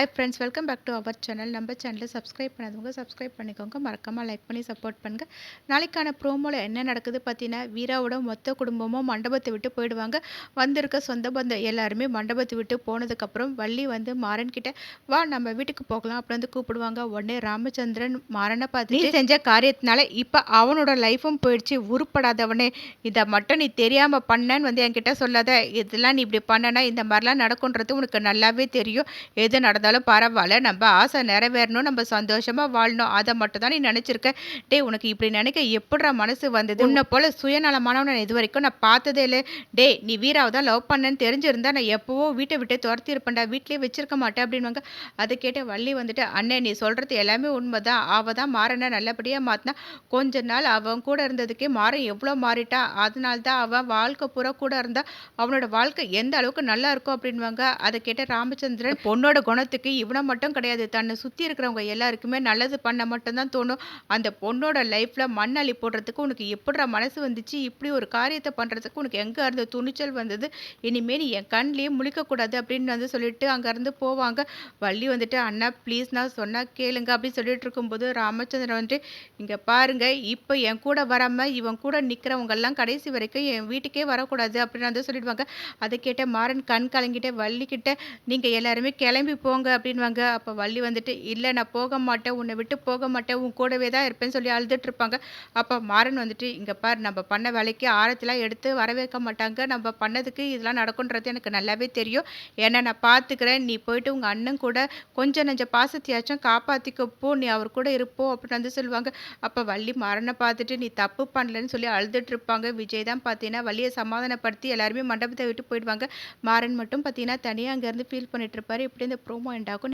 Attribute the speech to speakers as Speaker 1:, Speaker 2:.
Speaker 1: Hi friends welcome back to our channel நம்ம சேனலில் subscribe பண்ணாதவங்க சப்ஸ்கிரைப் பண்ணிக்கோங்க. மறக்காமல் லைக் பண்ணி சப்போர்ட் பண்ணுங்கள் நாளைக்கான ப்ரோமோவில் என்ன நடக்குது பார்த்தீங்கன்னா வீராவோட மொத்த குடும்பமும் மண்டபத்தை விட்டு போயிடுவாங்க. வந்திருக்க சொந்த பந்தம் எல்லாருமே மண்டபத்தை விட்டு போனதுக்கப்புறம் வள்ளி வந்து மாறன் கிட்ட வா நம்ம வீட்டுக்கு போகலாம். அப்படி வந்து கூப்பிடுவாங்க. உடனே ராமச்சந்திரன் மாறனை பார்த்து நீ செஞ்ச காரியத்தினால இப்போ அவனோட லைஃபும் போயிடுச்சு. உருப்படாதவனே இதை மட்டும் நீ தெரியாமல் பண்ணேன்னு வந்து என்கிட்ட சொல்லாத. இதெல்லாம் நீ இப்படி பண்ணனா இந்த மாதிரிலாம் நடக்குன்றது உனக்கு நல்லாவே தெரியும். எது நடந்தாலும் பரவாயில்ல. நம்ம ஆசை நிறைவேறணும் நம்ம சந்தோஷமாக வாழணும். அதை மட்டும் தான் நீ நினச்சிருக்க. டேய் உனக்கு இப்படி நினைக்க எப்படிற மனசு வந்தது? உன்னை போல சுயநலமானவனை நான் இது வரைக்கும் நான் பார்த்ததே இல்லை. டேய் நீ வீராவை தான் லவ் பண்ணேன்னு தெரிஞ்சிருந்தா நான் எப்போவோ வீட்டை விட்டு துரத்தி இருப்பேன்டா வச்சிருக்க மாட்டேன் அப்படின்வாங்க அதை கேட்ட வள்ளி வந்துட்டு அண்ணே நீ சொல்கிறது எல்லாமே உண்மை தான் அவள் தான் மாறனை நல்லபடியாக மாற்றினா கொஞ்ச நாள் அவன் கூட இருந்ததுக்கே மாறன் எவ்வளோ மாறிட்டா? அதனால தான் அவன் வாழ்க்கை பூரா கூட இருந்தால் அவனோட வாழ்க்கை எந்த அளவுக்கு நல்லா இருக்கும்? அப்படின்வாங்க அதை கேட்ட ராமச்சந்திரன் பொண்ணோட குணத்துக்கு இவனை மட்டும் கிடையாது. தன்னை சுற்றி இருக்கிறவங்க எல்லாருக்குமே நல்லது பண்ண மட்டும்தான் தோணும். அந்த பொண்ணோட லைஃப்பில் மண் போடுறதுக்கு உனக்கு எப்படிற மனசு வந்துச்சு? இப்படி ஒரு காரியத்தை பண்ணுறதுக்கு உனக்கு எங்கே இருந்த துணிச்சல் வந்தது? இனிமேல் நீ என் கண்லேயே முழிக்கக்கூடாது அப்படின்னு வந்து சொல்லிட்டு அங்கேருந்து போவாங்க. வள்ளி வந்துட்டு அண்ணா ப்ளீஸ் நான் சொன்னால் கேளுங்க அப்படின்னு சொல்லிட்டு இருக்கும்போது ராமச்சந்திரன் வந்துட்டு இங்கே பாருங்க இப்போ என் கூட வராமல் இவன் கூட நிற்கிறவங்கெல்லாம் கடைசி வரைக்கும் என் வீட்டுக்கே வரக்கூடாது அப்படின்னு வந்து சொல்லிடுவாங்க. அதை கேட்ட மாறன் கண் கலங்கிட்ட வள்ளிக்கிட்ட நீங்கள் எல்லாருமே கிளம்பி போங்க. அப்படின்வாங்க அப்போ வள்ளி வந்துட்டு இல்லை நான் போக மாட்டேன். உன்னை விட்டு போக மாட்டேன். உன் கூடவே தான் இருப்பேன்னு சொல்லி அழுதுட்டு இருப்பாங்க அப்போ மாறன் வந்துட்டு இங்கே பார் நம்ம பண்ண வேலைக்கு ஆரத்திலாம் எடுத்து வரவேற்க மாட்டாங்க. நம்ம பண்ணதுக்கு இதெல்லாம் நடக்குன்றது எனக்கு நல்லாவே தெரியும். ஏன்னா நான் பார்த்துக்கிறேன் நீ போயிட்டு உங்கள் அண்ணன் கூட கொஞ்சம் நஞ்ச பாசத்தையாச்சும் காப்பாற்றிக்கப்போ நீ அவர் கூட இருப்போ அப்படின்னு வந்து சொல்லுவாங்க. அப்போ வள்ளி மாறனை பார்த்துட்டு நீ தப்பு பண்ணலன்னு சொல்லி அழுதுட்டு இருப்பாங்க விஜய் தான் பார்த்தீங்கன்னா வள்ளியை சமாதானப்படுத்தி எல்லாருமே மண்டபத்தை விட்டு போயிடுவாங்க. மாறன் மட்டும் பார்த்தீங்கன்னா தனியாக அங்கேருந்து ஃபீல் பண்ணிட்டு இருப்பாரு இப்படி இந்த ப்ரோமோ గోరింటాకు